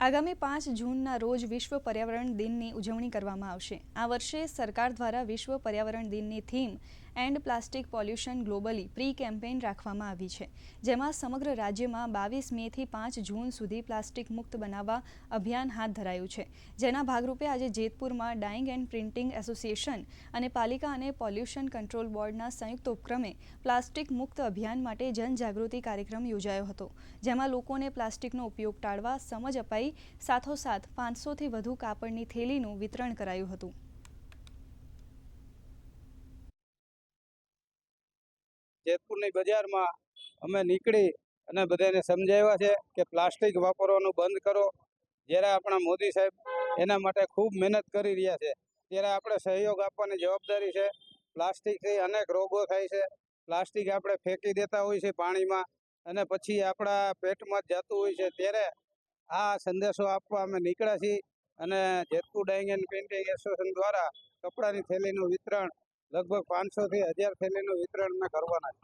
આગામી પાંચ જૂનના રોજ વિશ્વ પર્યાવરણ દિનની ઉજવણી કરવામાં આવશે. આ વર્ષે સરકાર દ્વારા વિશ્વ પર્યાવરણ દિનની theme and plastic pollution globally pre campaign રાખવામાં આવી છે, જેમાં સમગ્ર રાજ્યમાં બાવીસ મેથી પાંચ જૂન સુધી પ્લાસ્ટિક મુક્ત બનાવવા અભિયાન હાથ ધરાયું છે. જેના ભાગરૂપે આજે જેતપુરમાં ડાઇંગ એન્ડ પ્રિન્ટિંગ એસોસિએશન અને પાલિકા અને પોલ્યુશન કંટ્રોલ બોર્ડના સંયુક્ત ઉપક્રમે પ્લાસ્ટિક મુક્ત અભિયાન માટે જનજાગૃતિ કાર્યક્રમ યોજાયો હતો, જેમાં લોકોને પ્લાસ્ટિકનો ઉપયોગ ટાળવા સમજ અપાઈ સાથોસાથ પાંચસોથી વધુ કાપડની થેલીનું વિતરણ કરાયું હતું. જેતપુરની બજારમાં અમે નીકળી અને બધાને સમજાવ્યા છે કે પ્લાસ્ટિક વાપરવાનું બંધ કરો. જ્યારે આપણા મોદી સાહેબ એના માટે ખૂબ મહેનત કરી રહ્યા છે, ત્યારે આપણે સહયોગ આપવાની જવાબદારી છે. પ્લાસ્ટિકથી અનેક રોગો થાય છે. પ્લાસ્ટિક આપણે ફેંકી દેતા હોય છે પાણીમાં અને પછી આપણા પેટમાં જતું હોય છે. ત્યારે આ સંદેશો આપવા અમે નીકળ્યા છીએ અને Jetpur dyeing and painting association દ્વારા કપડાની થેલીનું વિતરણ લગભગ પાંચસોથી હજાર થેલીનું વિતરણ અમે કરવાના છે